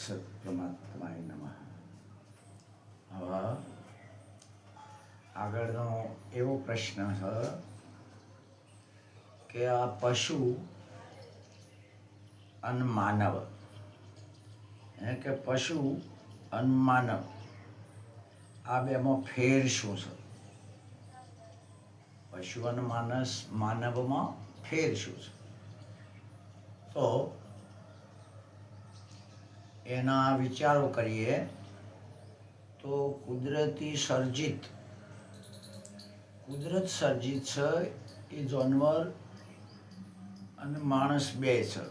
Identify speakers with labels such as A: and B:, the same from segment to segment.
A: સત્પરમાત્માય નમઃ હવે આગળનો એવો પ્રશ્ન છે કે આ પશુ અને માનવ એટલે કે પશુ અને માનવ આ બેમાં ફેર શું છે પશુ અને માનસ માનવમાં ફેર શું છે તો એના વિચારો કરીએ, તો કુદરતી સર્જિત, કુદરત સર્જિત છે, એ જાનવર અને માણસ બે છે.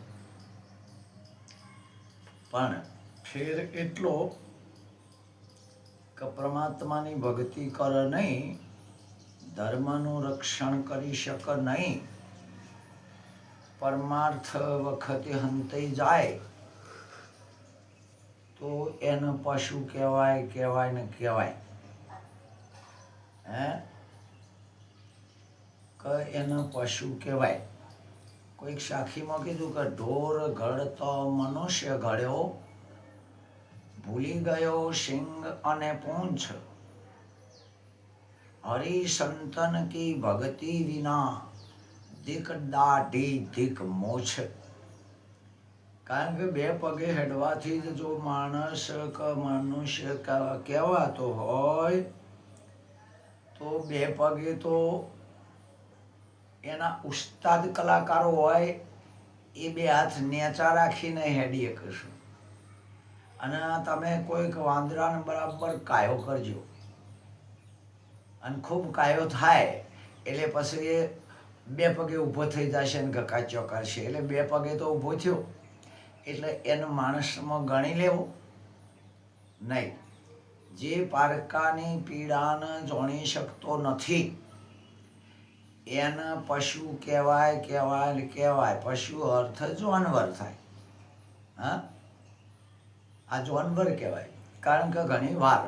A: પણ ફેર એટલો કે પરમાત્માની ભક્તિ કરે નહીં, ધર્મનું રક્ષણ કરી શકે નહીં. પરમાર્થ વખતે હંતઈ જાય તો એને પશુ કહેવાય કહેવાય ને કહેવાય. હે? કે એને પશુ કહેવાય. કોઈક સાખીમાં કીધું કે ઢોર ઘડતો મનુષ્ય ઘડ્યો, ભૂલી ગયો સિંગ અને પૂંછ. હરિ સંતન કી ભક્તિ વિના, દીક દાઢી, દીક મોછ. કારણ કે બે પગે હેડવાથી જ જો માણસ કે મનુષ્ય કહેવાતો હોય, તો બે પગે તો એના ઉસ્તાદ કલાકારો હોય, એ બે હાથ નેચા રાખીને હેડીએ કશું અને તમે કોઈક વાંદરાને બરાબર કાયો કરજો. અને ખૂબ કાયો થાય, એટલે પછી બે પગે ઊભો થઈ જશે ને કકાચ્યો કરશે. એટલે બે પગે તો ઊભો થયો. એટલે એને માણસમાં ગણી લેવું? નહીં. જે પારકાની પીડાને જાણી શકતો નથી, એને પશુ કહેવાય કહેવાય કહેવાય. પશુ અર્થ જાનવર થાય. હા? આ જાનવર કહેવાય. કારણ કે ઘણી વાર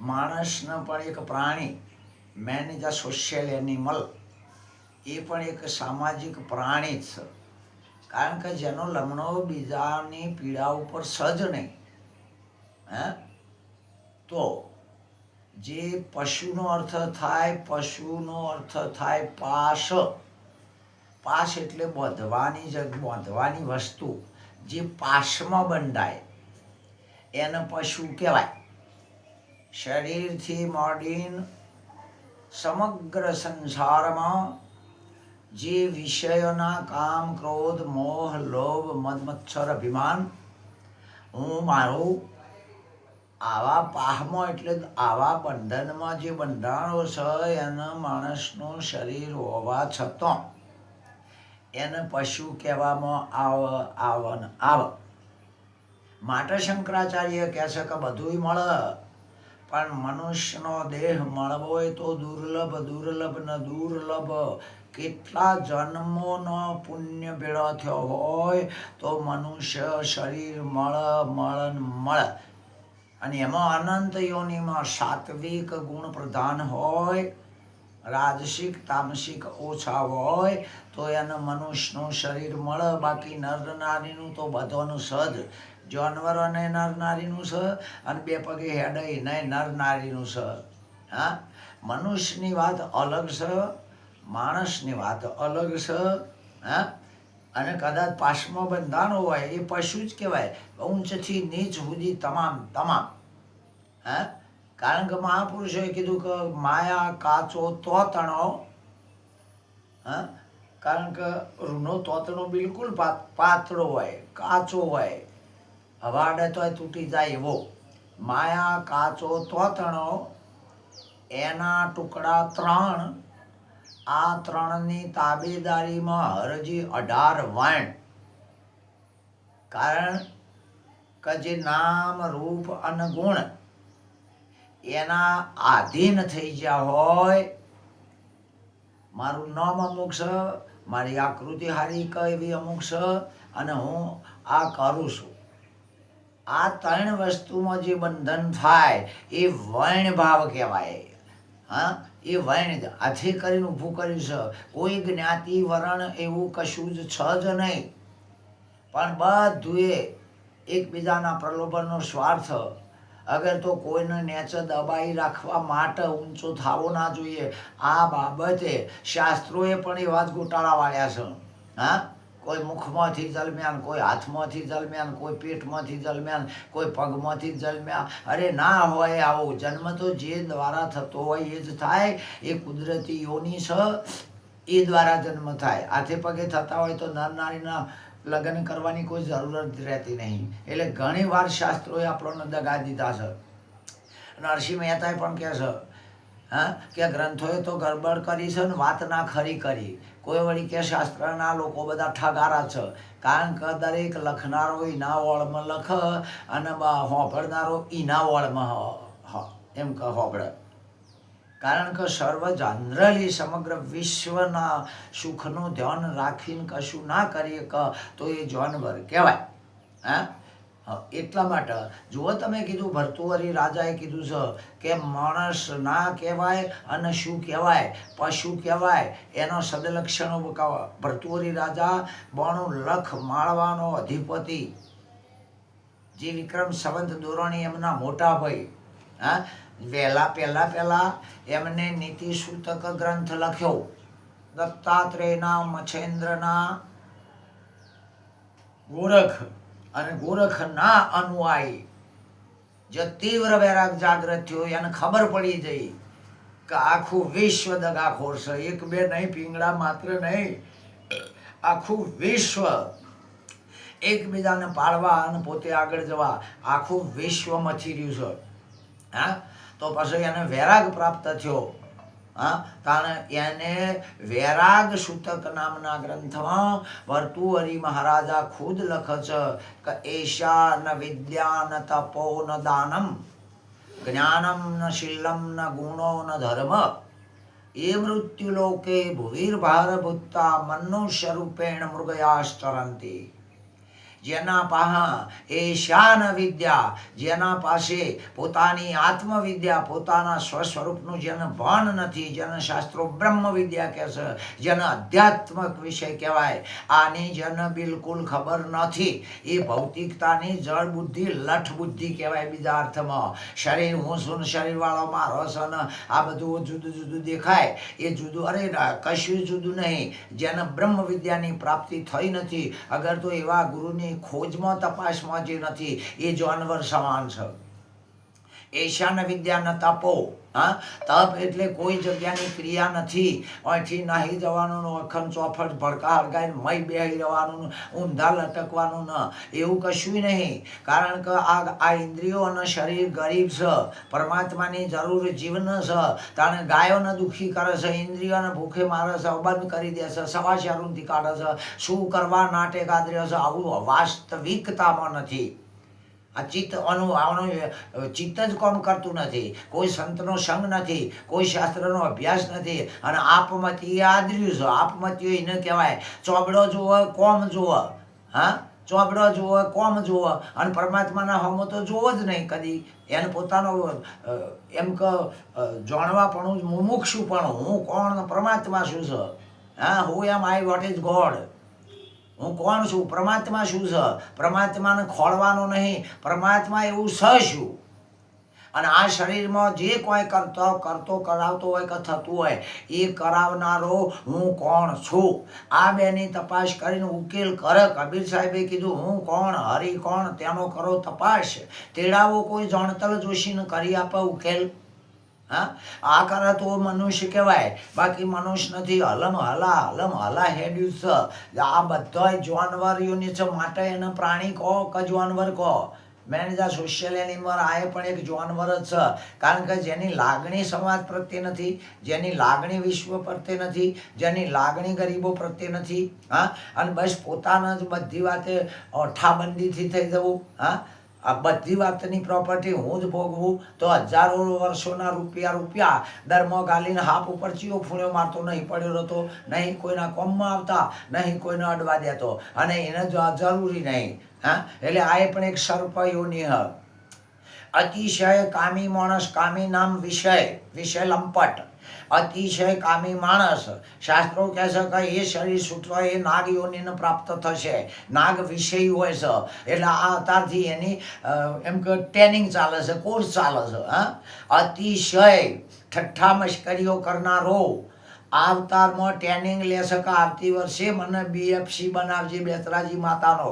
A: માણસને પણ એક પ્રાણી man is a social animal એ પણ એક સામાજિક પ્રાણી જ છે. કારણ કે જેનો લમણો બીજાની પીડા ઉપર સજ નહીં. હે? તો જે પશુનો અર્થ થાય, પશુનો અર્થ થાય પાશ. પાશ એટલે બાંધવાની જગ બાંધવાની વસ્તુ જે પાશમાં બંધાય. એને પશુ કહેવાય. શરીરથી મોડીન સમગ્ર સંસારમાં જે વિષયોના કામ, ક્રોધ, મોહ, લોભ, મદમચ્છર, અભિમાન, હું મારું આવા પાહમાં એટલે આવા બંધનમાં જે બંધાણો છે, એને માણસનું શરીર હોવા છતાં એને પશુ કહેવામાં આવ, આવન, આવ. માટે શંકરાચાર્ય કહે છે કે બધુંય મળે પણ મનુષ્યનો દેહ મળવો હોય તો દુર્લભ દુર્લભ ન દુર્લભ. કેટલા જન્મોનો પુણ્ય ભેળો થયો હોય તો મનુષ્ય શરીર મળ, મળે મળ. અને એમાં અનંત યોનિમાં સાત્વિક ગુણ પ્રધાન હોય, રાજસિક, તામસિક ઓછા હોય, તો એને મનુષ્યનું શરીર મળે, બાકી નર નારીનું તો બધાનું સહજ જાનવરોને નર નારીનું છે અને બે પગે હેડ એનાય નર નારીનું છે. હા? મનુષ્યની વાત અલગ છે, માણસની વાત અલગ છે, હા? અને કદાચ પાસમાં બંધાણ હોય, એ પશુ જ કહેવાય. ઊંચથી નીચ સુધી તમામ તમામ. હા? કારણ કે મહાપુરુષોએ કીધું કે માયા કાચો તોતણો. હા? કારણ કે રૂનો તોતણો બિલકુલ પાતળો હોય, કાચો હોય. હવાડે તો તૂટી જાય એવો. માયા કાચો તોતણો, એના ટુકડા ત્રણ, આ ત્રણની તાબેદારીમાં હરજી અઢાર વાણ. કારણ કે જે નામ, રૂપ અને ગુણ એના આધીન થઈ ગયા હોય, મારું નામ અમુક છે, મારી આકૃતિ હારી ક એવી અમુક છે, અને હું આ કરું છું. આ ત્રણ વસ્તુમાં જે બંધન થાય, એ વર્ણ ભાવ કહેવાય. હા, એ વર્ણ હાથે કરીને ઊભું કર્યું છે કોઈ જ્ઞાતિ વરણ એવું કશું જ છે જ નહીં. પણ બધુંએ એકબીજાના પ્રલોભનનો સ્વાર્થ. અગર તો કોઈને નેચર દબાઈ રાખવા માટે ઊંચો થવો ના જોઈએ. આ બાબતે શાસ્ત્રોએ પણ એવા જ ગોટાળા વાળ્યા છે. હા? કોઈ મુખમાંથી જલમ્યાન, કોઈ હાથમાંથી જલમ્યાન, કોઈ પેટમાંથી જલમ્યાન, કોઈ પગમાંથી જલમ્યા અરે ના હોય આવો જન્મ તો જે દ્વારા થતો હોય એ જ થાય. એ કુદરતી યોની છે એ દ્વારા જન્મ થાય. હાથે પગે થતા હોય તો નર નારીના લગ્ન કરવાની કોઈ જરૂરત રહેતી નહીં. એટલે ઘણી વાર શાસ્ત્રોએ આપણને દગા દીધા છે. નરસિંહ મહેતાએ પણ કહે છે હા? કે ગ્રંથોએ તો ગરબડ કરી છે ને વાત ના ખરી કરી. કોઈ વળી કે શાસ્ત્રના લોકો બધા ઠગારા છે. કારણ કે દરેક લખનારો ઈના વળમાં લખ અને હોંભળનારો ઈના વળમાં હ- એમ કે હોંભળે. કારણ કે સર્વ જનરલી સમગ્ર વિશ્વના સુખનું ધ્યાન રાખીને કશું ના કરીએ તો એ જાનવર કહેવાય. હા, એટલા માટે. જુઓ તમે કીધું ભરતુહરી રાજાએ કીધું છે કે માણસ ના કહેવાય અને શું કહેવાય? પશુ કહેવાય. એનો સદલક્ષણો ભર્તુહરી રાજા બણું લખ માળવાનો અધિપતિ. જે વિક્રમ સંવંત દોરણી એમના મોટા ભાઈ. હા, વહેલા પહેલાં પહેલાં એમને નીતિ સૂતક ગ્રંથ લખ્યો. દત્તાત્રેયના મચ્છેન્દ્રના ગોરખ. અને ગોરખના અનુયાયી. જે તીવ્ર વૈરાગ જાગૃત થયો, એને ખબર પડી જઈ કે આખું વિશ્વ દગાખોર છે. એક બે નહીં, પીંગળા માત્ર નહીં. આખું વિશ્વ એકબીજાને પાડવા અને પોતે આગળ જવા આખું વિશ્વ મથી રહ્યું છે. હા? તો પછી એને વૈરાગ પ્રાપ્ત થયો. તાણે એને વૈરાગ સૂતક નામના ગ્રંથમાં વર્તુહરી મહારાજા ખુદ લખે છે કે એશા ન વિદ્યા ન તપો ન દાનમ, જ્ઞાનમ ન શીલમ ન ગુણો ન ધર્મ. એ મૃત્યુલોકે ભુવિર્ભારભૂતા મનુષ્ય રૂપેણ મૃગયાશ્ચરંતી. જેના પાહા શાન વિદ્યા, જેના પાસે પોતાની આત્મવિદ્યા, પોતાના સ્વસ્વરૂપનું જેને ભાન નથી, જેને શાસ્ત્રો બ્રહ્મ વિદ્યા કહે જેને અધ્યાત્મક વિષય કહેવાય, આની જેને બિલકુલ ખબર નથી. એ ભૌતિકતાની જળ બુદ્ધિ, લઠ બુદ્ધિ કહેવાય બીજા અર્થમાં. શરીર હું ને શરીરવાળો મારો છે ને આ બધું જુદું જુદું દેખાય. એ જુદું, અરે કશું જુદું નહીં. જેને બ્રહ્મ વિદ્યાની પ્રાપ્તિ થઈ નથી. અગર તો એવા ગુરુની ખોજમાં તપાસમાં જે નથી એ જાનવર સમાન છે. એશાન વિદ્યા ન તપો, હા? તપ એટલે કોઈ જગ્યાની ક્રિયા નથી. અહીંથી નાહી જવાનું, અખંડ ચોફટ ભડકા હળગાઈને મય બેહી રહેવાનું, ઊંધા લટકવાનું ન. એવું કશું નહીં. કારણ કે આ આ ઇન્દ્રિયો અને શરીર ગરીબ છે પરમાત્માની જરૂર જીવન છે તાણે ગાયોને દુઃખી કરે છે ઇન્દ્રિયોને ભૂખે મારે છે બંધ કરી દે છે સવા શરૂથી કાઢે છે શું કરવા નાટે કાદર્યો છે આવું વાસ્તવિકતામાં નથી. આ ચિત્ત અનુ આનું ચિત્ત જ કોમ કરતું નથી. કોઈ સંતનો સંગ નથી, કોઈ શાસ્ત્રનો અભ્યાસ નથી. અને આપમતી આદર્યું છે. આપમતીઓ એને કહેવાય, ચોબડો જુઓ, કોમ જુઓ. હા? ચોબડો જુઓ, કોમ જુઓ. અને પરમાત્માના હમો તો જુઓ જ નહીં કદી. એને પોતાનો એમ કે પણ હું જ પણ હું કોણ? પરમાત્મા શું છે? હા? Who am I what is God હું કોણ છું. પરમાત્મા શું છે? પરમાત્માને ખોળવાનો નહીં. પરમાત્મા એવું છે શું? અને આ શરીરમાં જે કોઈ કરતો કરતો, કરાવતો હોય કે થતું હોય, એ કરાવનારો હું કોણ છું? આ બેની તપાસ કરીને ઉકેલ કરે. કબીર સાહેબે કીધું, હું કોણ? હરી કોણ? તેનો કરો તપાસ. તેડાવો કોઈ જણતલ જોશીને કરી આપે ઉકેલ. હા આ કરે તો મનુષ્ય કહેવાય બાકી મનુષ્ય નથી હલમ હલા હલમ હલા હેડ્યું છે આ બધા જાનવરીઓની છે માટે એને પ્રાણી કહો કે જાનવર કહો મેં જા સોશિયલ એનિમલ આ એ પણ એક જાનવર જ છે કારણ કે જેની લાગણી સમાજ પ્રત્યે નથી જેની લાગણી વિશ્વ પ્રત્યે નથી જેની લાગણી ગરીબો પ્રત્યે નથી હા અને બસ પોતાના જ બધી વાતે ઠાબંધીથી થઈ જવું હા આ બધી વાતની પ્રોપર્ટી હું જ ભોગવું? તો હજારો વર્ષોના રૂપિયા રૂપિયા દરમાં ગાલીને હાફ ઉપર ચીયો ફૂણ્યો મારતો નહીં પડ્યો હતો નહીં કોઈના કોમમાં આવતા, નહીં કોઈને અડવા દેતો. અને એને જ જરૂરી નહીં, હા? એટલે આ પણ એક સર્પયોની અતિશય કામી માણસ કામી નામ વિષય વિષય લંપટ. અતિશય કામી માણસ. શાસ્ત્રો કહે છે કે એ શરીર સૂત્ર એ નાગ યોનિને પ્રાપ્ત થશે. નાગ વિષય હોય છે. એટલે આ અત્યારથી એની એમ કે ટ્રેનિંગ ચાલે છે, કોર્સ ચાલે છે, હા. અતિશય ઠઠ્ઠા મશ્કરીઓ કરનારો આ અવતારમાં ટ્રેનિંગ લેશે કે આવતી વર્ષે મને બીએફસી બનાવજે બેતરાજી માતાનો.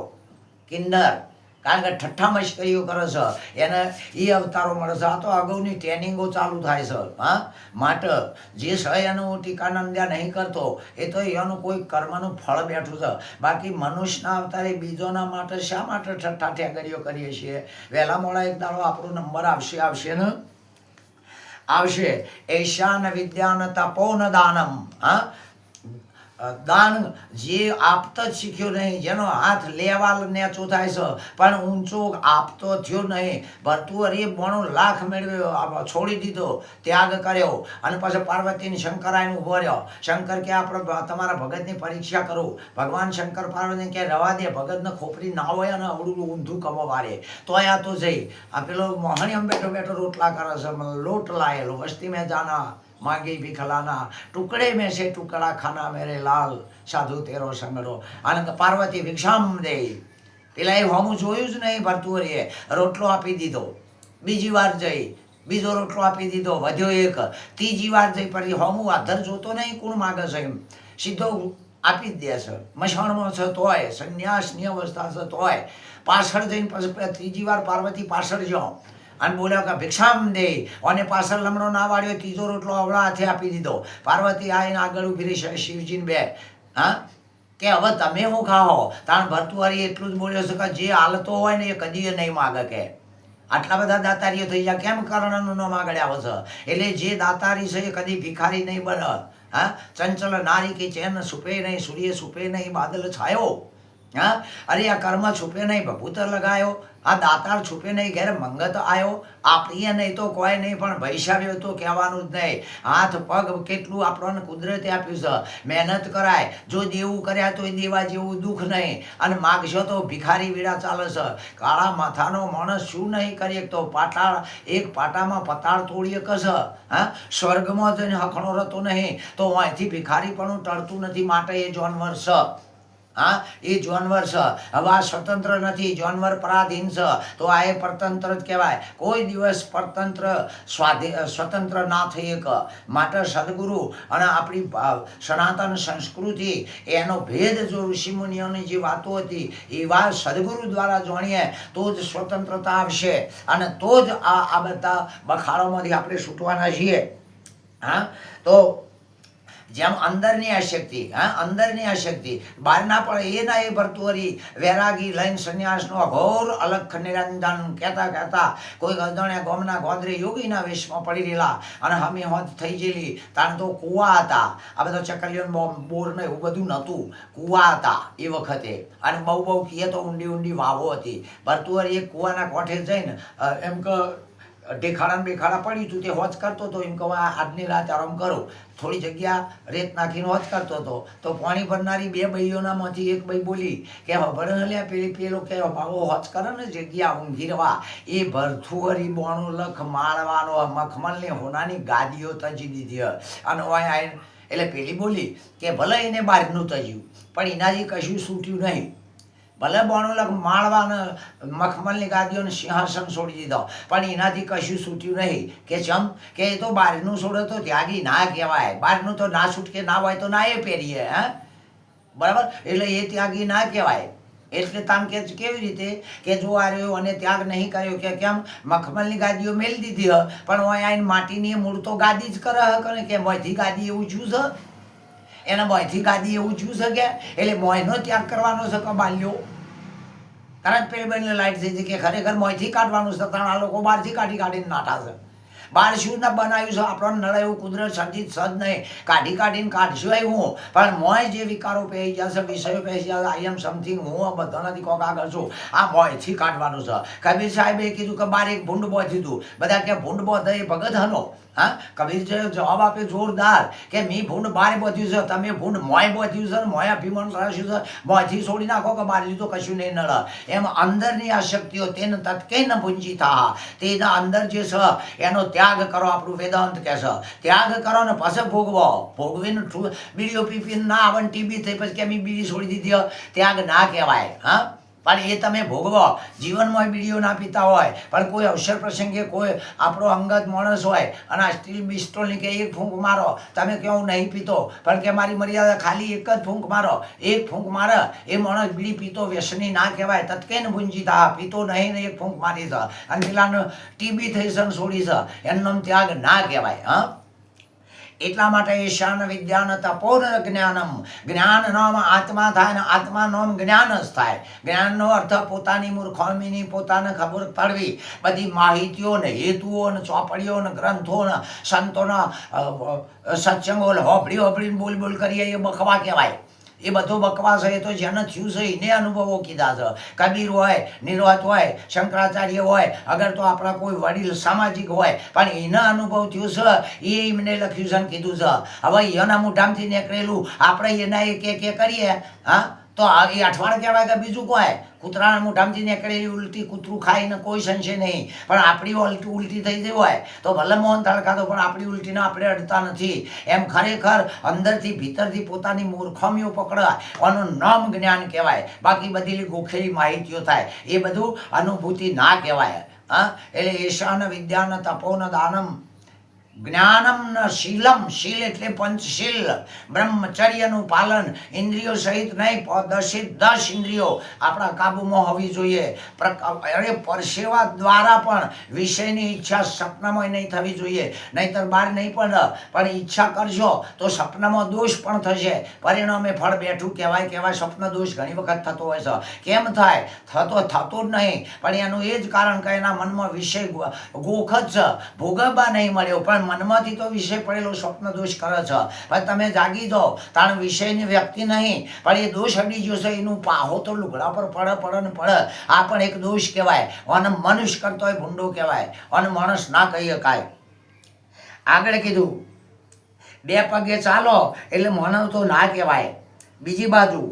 A: કિન્નર. કારણ કે ઠઠ્ઠા મશ્કરીઓ કરે છે. એને એ અવતારો મળે છે. આ તો અગાઉની ટ્રેનિંગો ચાલુ થાય છે. હા? માટે જે છે એનું હું ટીકા નહીં કરતો, એ તો એનું કોઈ કર્મનું ફળ બેઠું છે. બાકી મનુષ્યના અવતારે બીજોના માટે શા માટે ઠઠ્ઠા ઠેકરીઓ કરીએ છીએ? વહેલા મોડા એક દાડો આપણો નંબર આવશે આવશે ને? આવશે. ઐશાન વિદ્યાન તપોન દાનમ. હા? દાન જે આપતો જ શીખ્યો નહીં, જેનો હાથ લેવાલ નેચો થાય છે. પણ ઊંચો આપતો થયો નહીં. ભરતુઅરે બોણું લાખ મેળવ્યો છોડી દીધો, ત્યાગ કર્યો. અને પછી પાર્વતીને શંકરાયને ઊભો રહ્યો. શંકર કે આપણે તમારા ભગતની પરીક્ષા કરો. ભગવાન શંકર પાર્વતીને કે, રવા દે, ભગતને ખોપરી ના હોય અને અવડું ઊંધું કમો વારે તો આ તો જઈ. આ પેલો મોહણીયમ બેઠો બેઠો રોટલા કરે છે, લોટ લાયેલો, વસ્તી મેં જાના. માગી ભીખલાના ટુકડે મેં છે ટુકડા ખાના મેરે લાલ, સાધુ તેરો સંગડો આનંદ પાર્વતી ભિક્ષામ દે. પેલા એ હોમું જોયું જ નહીં ભરતું ભરતુરીએ રોટલો આપી દીધો. બીજી વાર જઈ. બીજો રોટલો આપી દીધો. વધ્યો એક. ત્રીજી વાર જઈ પડી. હોમું આધર જોતો નહીં, કુણ માગે છે એમ. સીધો આપી જ દે છે. મસાણમાં છે તોય, સંન્યાસની અવસ્થા છે તોય. પાછળ જઈને પછી ત્રીજી વાર પાર્વતી પાછળ જાઓ અને બોલ્યો કે ભિક્ષામ દે અને પાછળ લમણો ના વાળ્યો, ત્રીજો રોટલો અવળા હાથે આપી દીધો. પાર્વતી આવીને આગળ ઊભી રહી શિવજીને બે. હા? કે હવે તમે હું ખાઓ? તાણ ભરતુઆરી એટલું જ બોલ્યો છે કે જે હાલતો હોય ને એ કદી નહીં માગે કે. આટલા બધા દાતારીઓ થઈ જાય કેમ કર્ણનું ન માગડ્યા આવે એટલે જે દાતારી છે એ કદી ભિખારી નહીં બને હા? ચંચલ નારી કે ચેન સુપે નહીં, સૂર્ય સુપે નહીં, બાદલ છાયો. હા? અરે, આ કર્મ છુપે નહીં, ભભૂતર લગાયો. આ દાતાર છુપે નહીં, ઘેર મંગત આવ્યો આપણીએ નહીં તો કોઈ નહીં, પણ વૈશાવ્યો તો કહેવાનું જ નહીં. હાથ, પગ કેટલું આપણને કુદરતે આપ્યું છે. મહેનત કરાય. જો દેવું કર્યા તો દેવા જેવું દુઃખ નહીં. અને માગશો તો ભિખારી વીડા ચાલે છે. કાળા માથાનો માણસ શું નહીં કરી તો પાટાળ, એક પાટામાં પતાળ તોડીએ કશ હા? સ્વર્ગમાં જઈને હખણો રહેતો નહીં. તો અહીંથી ભિખારી પણ ટળતું નથી માટે એ જાનવર છે. હા? એ જાનવર છે. હવે આ સ્વતંત્ર નથી, જાનવર પરાધીન છે. તો આ એ પરતંત્ર જ કહેવાય. કોઈ દિવસ પરતંત્ર સ્વાધી, સ્વતંત્ર ના થઈ એક. માટે સદગુરુ અને આપણી સનાતન સંસ્કૃતિ, એનો ભેદ જો ઋષિમુનિઓની જે વાતો હતી એ વાત સદગુરુ દ્વારા જાણીએ, તો જ સ્વતંત્રતા આવશે. અને તો જ આ આ બધા બખાડોમાંથી આપણે છૂટવાના છીએ. હા? તો જેમ અંદરની આ શક્તિ, હા, અંદરની આ શક્તિ. બહારના પણ એ ના એ ભરતુરી વૈરાગી લઈને સંન્યાસનો અઘોર અલગ નિરંજન કહેતા કહેતા કોઈ અજાણ્યા ગોમના ગોંદરે યોગીના વેશમાં પડી રહેલા અને હમી હોત થઈ ગયેલી. તાણ તો કુવા હતા. આ બધા ચકલીઓ બોર ને એવું બધું નહોતું. કુવા હતા એ વખતે. અને બહુ બહુ કીએ તો ઊંડી ઊંડી વાવો હતી. ભરતુઆરી એ કુવાના કોઠે જઈને એમ કે ઢેખાડા બેખાડા પડ્યું હતું તે હોજ કરતો હતો. એમ કહું આજની રાત આરામ કરો. થોડી જગ્યા રેત નાખીને હોજ કરતો હતો. તો પાણી ભરનારી બે ભાઈઓનામાંથી એક ભાઈ બોલી, કે ભરણ લ્યા પેલી પેલો કે બાબો હોજ કરે ને જગ્યા ઊંઘી રવા એ ભરથુવરી બોણું લખ માળવાનો મખમલને હોનાની ગાદીઓ તજી દીધી. અને એટલે પેલી બોલી કે, ભલે એને બહારનું તજ્યું, પણ એનાથી કશું છૂટ્યું નહીં. ભલે બોણુલક માળવાને મખમલની ગાદીઓને સિંહાસન છોડી દીધો. પણ એનાથી કશું છૂટ્યું નહીં. કે ચમ? કે એ તો બહારનું છોડે તો ત્યાગી ના કહેવાય. બહારનું તો ના છૂટકે ના હોય તો ના એ પહેરીએ, હે? બરાબર? એટલે એ ત્યાગી ના કહેવાય. એટલે તામ કે કેવી રીતે? કે જો આ રહ્યો અને ત્યાગ નહીં કર્યો કે કેમ? મખમલની ગાદીઓ મેલી દીધી હ. પણ હોય આઈને માટીની મૂળ તો ગાદી જ કરે હ કે મોંથી ગાદી એવું જુઝ છે એને મોંથી ગાદી એવું જ્યું છે કે એટલે મોંનો ત્યાગ કરવાનો છે કે બાલ્યો તરત પેલી બેનને લાઈટ થઈ કે ખરેખર મોંથી કાઢવાનું છે, ત્રણ આ લોકો બહારથી કાઢી કાઢીને નાઠા છે. બાર શું ના બનાવ્યું છે આપણને નડે એવું કુદરત સર્જિત સજ નહીં. કાઢી કાઢીને કાઢશું એવું પણ મોંય જે વિકારો પહેરી જશે વિષયો પહેરી જશે આઈ એમ સમથિંગ હું આ બધાનાથી કોક આગળ છું. આ મોંથી કાઢવાનું છે. કબીર સાહેબે કીધું કે બાર એક ભૂંડ બોધી બધા કે ભૂંડ બોધ એ ભગત હનો. હા? કબીર જવાબ આપે જોરદાર કે મી ભૂંડ બારે બધ્યું છે, તમે ભૂંડ મોય બધ્યું છે ને મોય અભિમાન રાખ્યું છે મોયથી છોડી નાખો કે બાર લીધું કશું નહીં નળ એમ અંદરની આ શક્તિઓ તેને તત્કે ન ભૂંજી થા તેના અંદર જે છે, એનો ત્યાગ કરો આપણું વેદાંત કહે છે. ત્યાગ કરો ને પછી ભોગવો. ભોગવીને બીડીઓ પીપી ના આવે ટીબી થઈ પછી કે મેં બીડી છોડી દીધી. ત્યાગ ના કહેવાય, હા? પણ એ તમે ભોગવો. જીવનમાં બીડીઓ ના પીતા હોય, પણ કોઈ અવસર પ્રસંગે કોઈ આપણો અંગત માણસ હોય અને આ સ્ટીલ બિસ્ટોલની કે એક ફૂંક મારો, તમે કહો હું નહીં પીતો, પણ કે મારી મર્યાદા ખાલી એક જ ફૂંક મારો, એક ફૂંક મારે, એ માણસ બીડી પીતો, વ્યસની ના કહેવાય, તત્કેન ભૂંજી તા પીતો નહીં ને એક ફૂંક મારી છે અને પેલાને ટીબી થઈ છે છોડી છે એમનો ત્યાગ ના કહેવાય, હા? એટલા માટે ઈશાન વિદ્યાન તપોર જ્ઞાનમ. જ્ઞાન નામ આત્મા થાય ને આત્મા નામ જ્ઞાન જ થાય. જ્ઞાનનો અર્થ પોતાની મૂર્ખામીની પોતાને ખબર પડવી. બધી માહિતીઓ ને હેતુઓ ને ચોપડીઓ ને ગ્રંથો ને સંતોના સત્સંગો હોભળી હોભળીને બોલ બોલ કરીએ એ બખવા કહેવાય. એ બધો બકવાસ હોય તો જેને થયું છે એને અનુભવો કીધા છે. કબીર હોય, નિર્વત હોય, શંકરાચાર્ય હોય, અગર તો આપણા કોઈ વડીલ સામાજિક હોય, પણ એના અનુભવ થયું છે, એ એમને લખ્યું છે કીધું છે. હવે એના મોઢામાંથી નીકળેલું, આપણે એના એક એક કરીએ, હા? તો એ અઠવાડ કહેવાય કે બીજું કોઈ? કૂતરાના મોઢામાંથી નીકળેલી ઉલટી કૂતરું ખાઈને કોઈ સંશય નહીં. પણ આપણી ઉલટી ઉલટી થઈ ગઈ હોય તો ભલે મોહન થાળ તો પણ આપણી ઉલટીને આપણે અડતા નથી. એમ ખરેખર અંદરથી, ભીતરથી પોતાની મૂર્ખમીઓ પકડાય. આનું નામ જ્ઞાન કહેવાય. બાકી બધી ગોખેલી માહિતીઓ થાય. એ બધું અનુભૂતિ ના કહેવાય. હા? એટલે ઈશાન વિદ્યાન તપોન દાનમ. જ્ઞાનમ ન શીલમ, શીલ એટલે પંચશીલ. બ્રહ્મચર્યનું પાલન ઇન્દ્રિયો સહિત નહીં પ- દસ ઇન્દ્રિયો આપણા કાબુમાં હોવી જોઈએ. અરે, પરસેવા દ્વારા પણ વિષયની ઈચ્છા સપનામાં નહીં થવી જોઈએ. નહીતર બહાર નહીં પણ પણ ઈચ્છા કરશો તો સપનામાં દોષ પણ થશે. પરિણામે ફળ બેઠું કહેવાય કહેવાય સ્વપ્ન દોષ ઘણી વખત થતો હોય છે. કેમ થાય? થતો થતો જ નહીં. પણ એનું એ જ કારણ કે એના મનમાં વિષય ગો- ગોખ જ છે. ભોગવવા નહીં મળ્યો, પણ મનમાંથી તો વિષય પડેલો સ્વપ્ન દોષ કરે છે. પણ તમે જાગી દો તાણ વિષયની વ્યક્તિ નહીં. પણ એ દોષ અડી ગયો એનું પાહો તો લુગડા પર પડે પડે ને પડે. આ પણ એક દોષ કહેવાય. અને મનુષ્ય કરતો હોય ભૂંડો કહેવાય. અને માણસ ના કહી શકાય આગળ કીધું. બે પગે ચાલો એટલે માનવ તો ના કહેવાય. બીજી બાજુ.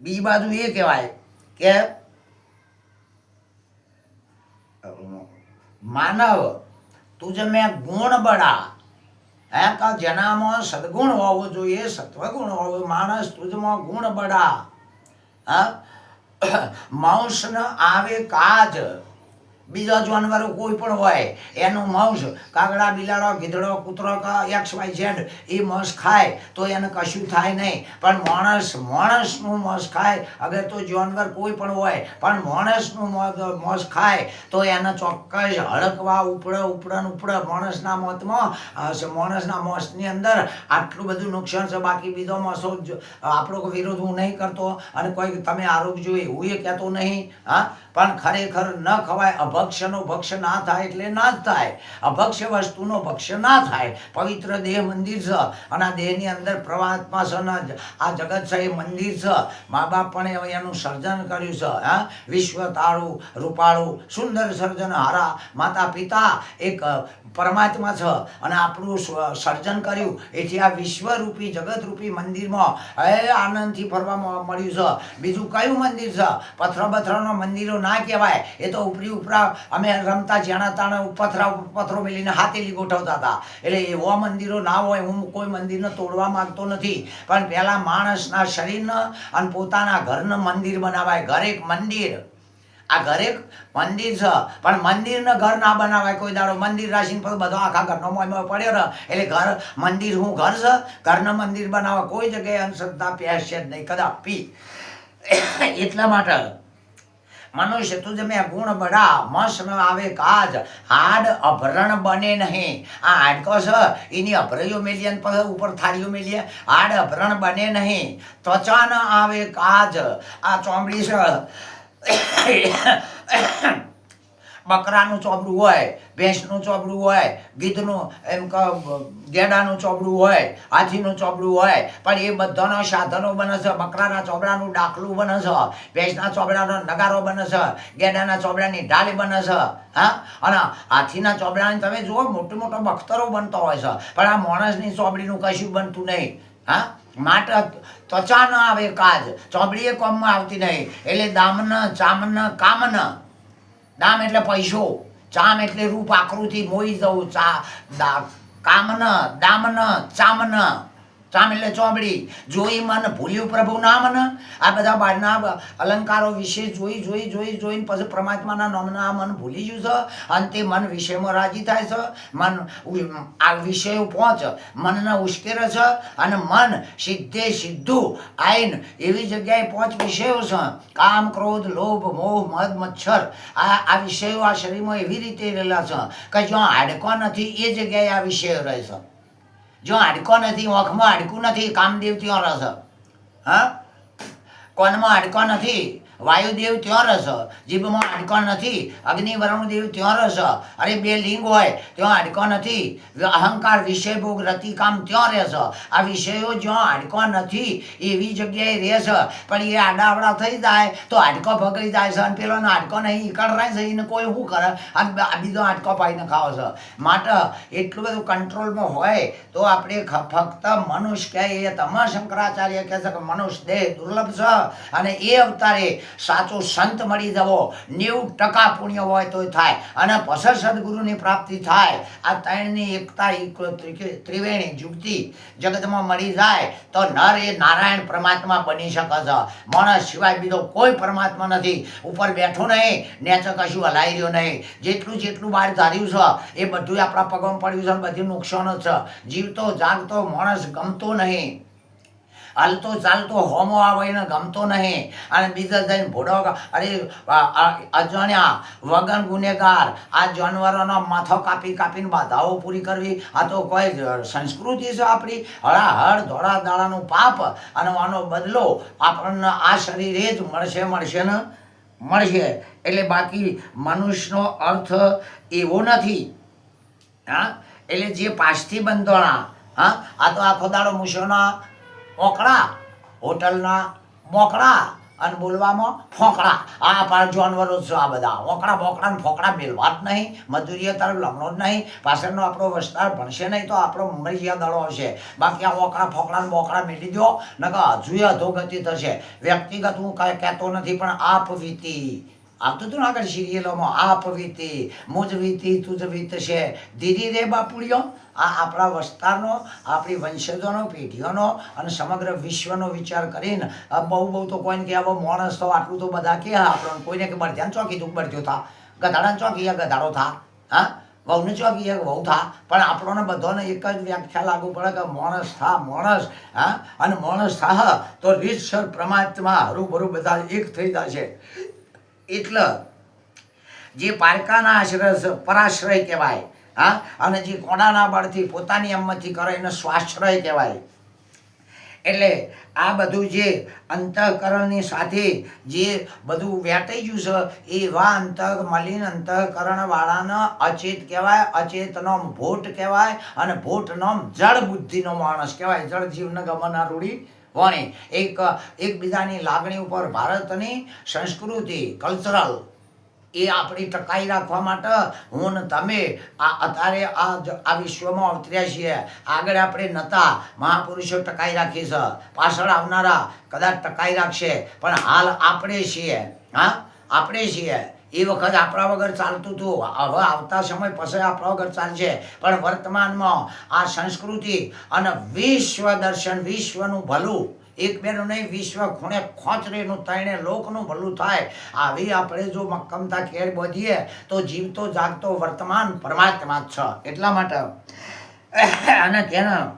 A: બીજી બાજુ એ કહેવાય કે માનવ તુજ મેં ગુણ બડા હે કા જેનામાં સદગુણ હોવો જોઈએ, સત્વગુણ હોવો, માણસ તુજમાં ગુણ બડા હા? ન આવે કાજ. બીજા જાનવરો કોઈ પણ હોય, એનું માંસ, કાગડા, બિલાડો, ગીધડો, કૂતરો કા એક્સ વાય ઝેડ એ માંસ ખાય, તો એને કશું થાય નહીં. પણ માણસ, માણસનું માંસ ખાય, અગર તો જાનવર કોઈ પણ હોય, પણ માણસનું માંસ- ખાય, તો એને ચોક્કસ હળકવા, ઉપડે ઉપડે ને ઉપડે માણસના મોતમાં. માણસના માંસની અંદર આટલું બધું નુકસાન છે, બાકી બીજો માંસો આપણો વિરોધ હું નહીં કરતો. અને કોઈ, તમે આરોપ જોઈએ હું એ કહેતો નહીં, હા? પણ ખરેખર ન ખવાય અભક્ષ્યનો ભક્ષ્ય ના થાય એટલે ના જ થાય. અભક્ષ્ય વસ્તુનો ભક્ષ્ય ના થાય. પવિત્ર દેહ મંદિર છે અને આ દેહની અંદર પ્રવાહાત્મા છે ને આ જગત છે એ મંદિર છે. મા બાપ પણ એનું સર્જન કર્યું છે, હા? વિશ્વ તાળું રૂપાળું સુંદર સર્જન. હારા માતા પિતા એક પરમાત્મા છે. અને આપણું સર્જન કર્યું. એથી આ વિશ્વરૂપી, જગતરૂપી મંદિરમાં હે આનંદથી ફરવા મળ્યું છે. બીજું કયું મંદિર છે? પથ્થર પથરાનો મંદિરો ના કહેવાય. એ તો ઉપરી ઉપરા અમે રમતા જ્યાણા તાણા પથરા પથરો મેલીને હાથેલી ગોઠવતા હતા. એટલે એવા મંદિરો ના હોય, હું કોઈ મંદિરને તોડવા માંગતો નથી. પણ પહેલાં માણસના શરીરને અને પોતાના ઘરનું મંદિર બનાવાય. ઘરે એક મંદિર આ ઘરે મંદિર છે. પણ મંદિરને ઘર ના બનાવાય. કોઈ દાડો મંદિર રાશિને પછી બધો આખા ઘરનો મોયમાં પડ્યો રહે એટલે ઘર, મંદિર હું ઘર છે? ઘરનું મંદિર બનાવવા કોઈ જગ્યાએ અંધશ્રદ્ધા પહેરશે જ નહીં કદાપી એટલા માટે મનુષ્ય તુજ મેં ગુણ બડા મસ ન આવે કાજ. હાડ અભરણ બને નહીં. આ હાડકો છે? એની અભરયો મેલીએ પર ઉપર થાળીઓ મેલીએ. હાડ અભરણ બને નહીં. ત્વચા ન આવે કાજ. આ ચોમડી છે. બકરાનું ચોપડું હોય, ભેંસનું ચોપડું હોય, ગીધનું એમ કે, ગેડાનું ચોપડું હોય, હાથીનું ચોપડું હોય, પણ એ બધાના સાધનો બને છે. બકરાના ચોપડાનું ડાકલું બને છે. ભેંસના ચોપડાનો નગારો બને છે. ગેડાના ચોપડાની ઢાલી બને છે. હા? અને હાથીના ચોપડાને તમે જુઓ, મોટો મોટો બખ્તરો બનતો હોય છે. પણ આ માણસની ચોપડીનું કશું બનતું નહીં. હા? માટે ત્વચા ન આવે કાજ. ચોપડી એ કોમમાં આવતી નહીં. એટલે દામન, ચામન, કામન. દામ એટલે પૈસો. ચામ એટલે રૂપ આકૃતિ. મોઈ જવું ચા કામન, દામન, ચામન. ચામ એટલે ચોપડી જોઈ મન, ભૂલ્યું પ્રભુ નામન આ બધા બહારના અલંકારો વિશે જોઈ જોઈ જોઈ, જોઈને પછી પરમાત્માના નામના મન ભૂલી ગયું છે. અને તે મન વિષયમાં રાજી થાય છે. મન આ વિષયો પહોંચ. મનને ઉશ્કેરે છે અને મન સીધે સીધું આઈન એવી જગ્યાએ પહોંચ વિષયો છે. કામ, ક્રોધ, લોભ, મોહ, મદ, મચ્છર. આ આ વિષયો આ શરીરમાં એવી રીતે રહેલા છે કે જ્યાં હાડકો નથી, એ જગ્યાએ આ વિષયો રહે છે. જો હાડકો નથી આંખમાં હાડકું નથી કામદેવ ત્યાં રહેશે હા? કોનમાં હાડકો નથી? વાયુદેવ ત્યાં રહેશે જીભમાં હાડકો નથી અગ્નિ વરુણદેવ ત્યાં રહેશે અરે બે લિંગ હોય, ત્યાં હાડકો નથી. અહંકાર વિષય ભોગ રતિકામ ત્યાં રહેશે આ વિષયો જ્યાં હાડકો નથી, એવી જગ્યાએ રહેશે પણ એ આડાવડા થઈ જાય, તો હાડકો ભગડી જાય છે. અને પેલો હાડકો નહીં ઈકડ રહે છે. એને કોઈ શું કરે? અને બીજો હાડકો પાઈને ખાવ છે. માટે એટલું બધું કંટ્રોલમાં હોય, તો આપણે ફક્ત મનુષ્ય કહે એ તમા શંકરાચાર્ય કહે છે કે મનુષ્ય દેહ દુર્લભ છે. અને એ અવતારે સાચો સંત મળી જવો. નેવું ટકા પુણ્ય હોય તો થાય. અને પછી સદગુરુની પ્રાપ્તિ થાય. આ ત્રણની એકતા ત્રિવેણી જુગતી જગતમાં મળી જાય તો નર એ નારાયણ પરમાત્મા બની શકે છે. માણસ સિવાય બીજો કોઈ પરમાત્મા નથી. ઉપર બેઠો નહીં, નેચે કશું હલાઈ રહ્યો નહીં. જેટલું જેટલું બહાર ધાર્યું છે, એ બધું આપણા પગમાં પડ્યું છે બધું નુકસાન જ છે. જીવતો, જાગતો, માણસ ગમતો નહીં. હાલતો ચાલતો હોમો આવે એને ગમતો નહીં. અને બીજા જઈને ભોડો અરે અજાણ્યા વગન ગુનેગાર. આ જાનવરોનો માથો કાપી કાપીને બાધાઓ પૂરી કરવી. આ તો કોઈ સંસ્કૃતિ છે આપણી. હળાહળ ધોળા દાડાનું પાપ અને આનો બદલો આપણને આ શરીરે જ મળશે મળશે ને? મળશે. એટલે બાકી મનુષ્યનો અર્થ એવો નથી. હા? એટલે જે પાછથી બંધોણા, હા? આ તો આખો દાડો મૂછોના ઓકળા હોટલના મોકળા અને બોલવામાં ફોકડા આ પાર જાનવરો છે આ બધા. ઓકડા બોકડા ફોકડા મેળવા જ નહીં. મજૂરીએ તરફ લમણો જ નહીં. પાછળનો આપણો વિસ્તાર ભણશે નહીં તો આપણો મરી ગયા દળો હશે. બાકી આ ઓકડા ફોકડા ને બોકડા મેળવી દો નકર હજુય અધોગતિ થશે. વ્યક્તિગત હું કાંઈ કહેતો નથી, પણ આપ વીતી. આવતું તો ને આગળ સિરિયલોમાં આપ વીતી, મુજ વીતી, તુજ વીત છે ધીરી રે બાપુડિયો, આ આપણા વસ્તારનો, આપણી વંશજોનો, પેઢીઓનો અને સમગ્ર વિશ્વનો વિચાર કરીને બહુ બહુ તો કોઈને કે આવો માણસ તો આટલું તો બધા કે આપણો કોઈને કે બળધ્યાન ચોકી તું બળધ્યો થા. ગધાડાને ચોકી ગધાડો થા, હા? વહુને ચોકી એ વહુ થા. પણ આપણને બધાને એક જ વ્યાખ્યા લાગુ પડે કે માણસ થા માણસ, હા? અને માણસ થા તો રીતસર પ્રમાત્મા હરુભરું બધા એક થઈ જશે. એટલે જે પારકાના આશ્રય પરાશ્રય કહેવાય, હા? અને જે કોણાના બળથી, પોતાની અમતથી કરે એને સ્વાશ્રય કહેવાય. એટલે આ બધું જે અંતઃકરણની સાથે જે બધું વેટાઈ ગયું છે એ એવા અંતઃ મલિન અંતઃકરણવાળાને અચેત કહેવાય અચેતનો ભોટ કહેવાય અને ભોટનો જળ બુદ્ધિનો માણસ કહેવાય. જળ જીવન ગમના રૂઢી વાણી. એક, એકબીજાની લાગણી ઉપર ભારતની સંસ્કૃતિ, કલ્ચરલ, એ આપણી ટકાઈ રાખવા માટે હું ને તમે આ અત્યારે આ આ વિશ્વમાં અવતર્યા છીએ. આગળ આપણે નતા મહાપુરુષો ટકાઈ રાખી છે. પાછળ આવનારા કદાચ ટકાઈ રાખશે. પણ હાલ આપણે છીએ. હા? આપણે છીએ. એ વખત આપણા વગર ચાલતું હતું. હવે આવતા સમય પછી આપણા વગર ચાલશે. પણ વર્તમાનમાં આ સંસ્કૃતિ અને વિશ્વ દર્શન, વિશ્વનું ભલું એક બેનું નહીં વિશ્વ ખૂણે ખોચરેનું તણે લોકનું ભલું થાય, આવી આપણે જો મક્કમતા ખેર બધીએ, તો જીવતો, જાગતો, વર્તમાન પરમાત્મા છે. એટલા માટે. અને તેના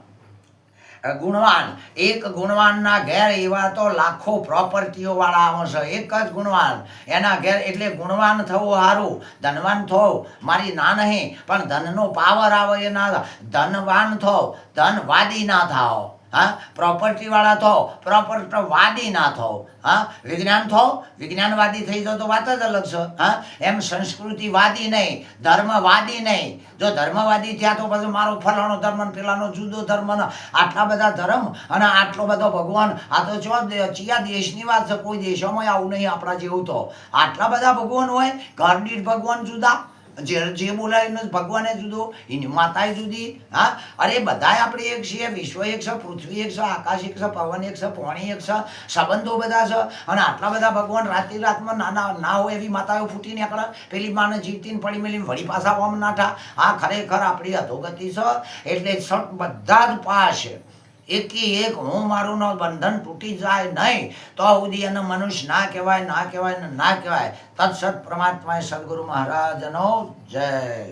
A: ગુણવાન. એક ગુણવાનના ઘેર એવા તો લાખો પ્રોપર્ટીઓ વાળા આવે એક જ ગુણવાન. એના ઘેર એટલે ગુણવાન થવું સારું ધનવાન થવું મારી ના નહીં, પણ ધનનો પાવર આવે એના ધનવાન થો. ધનવાદી ના થાઓ. હા? પ્રોપર્ટીવાળા થો પ્રોપર્ટવાદી ના થો, હા? વિજ્ઞાન થો, વિજ્ઞાનવાદી થઈ જાઓ તો વાત જ અલગ છે, હા? એમ સંસ્કૃતિવાદી નહીં, ધર્મવાદી નહીં. જો ધર્મવાદી થયા તો પછી મારો ફલાણો ધર્મ પેલાનો જુદો ધર્મ આટલા બધા ધર્મ અને આટલો બધો ભગવાન. આ તો જો ચિયા દેશની વાત છે, કોઈ દેશોમાં આવું નહીં, આપણા જેવું તો. આટલા બધા ભગવાન હોય, ઘર ભગવાન જુદા જે જે બોલાય ભગવાને જુદો, એની માતાએ જુદી, હા? અરે બધા આપણે એક છીએ, વિશ્વ એક છે, પૃથ્વી એક છે, આકાશ એક છે, પવન એક છે, પોણી એક છે, સંબંધો બધા છે. અને આટલા બધા ભગવાન રાતે રાતમાં નાના, ના હોય એવી માતાઓ ફૂટી નીકળે, પેલી માને જીતીને પડી મેલી વળી પાછા ઓમ નાઠા આ ખરેખર આપણી અધોગતિ છે. એટલે બધા જ પાસ એકી એક હું મારું નો બંધન તૂટી જાય નહીં. તો સુધી એને મનુષ્ય ના કહેવાય ના કહેવાય ને ના કહેવાય. તત્સત પરમાત્માએ સદગુરુ મહારાજનો જય.